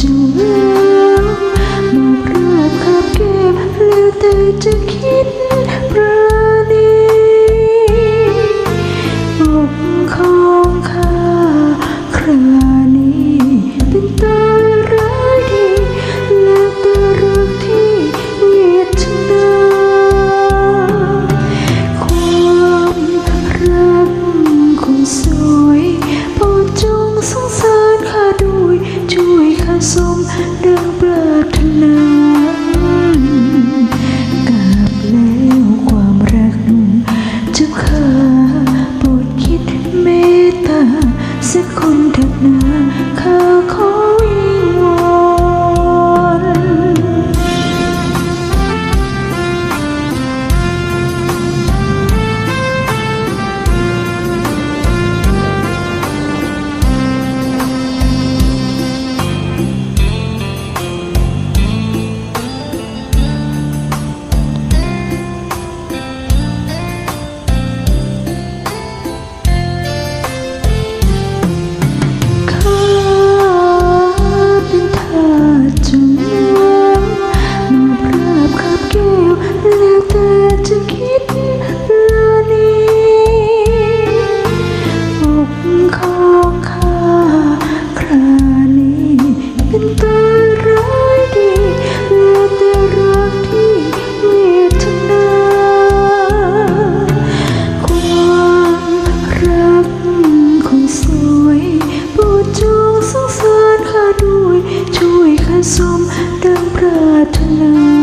จึงเลืมบองภาพขับเก็บแล้วแต่จะคิด to know. ช่วยปรดจงสงสารข้าด้วย ช่วยข้าสมดังปรารถนา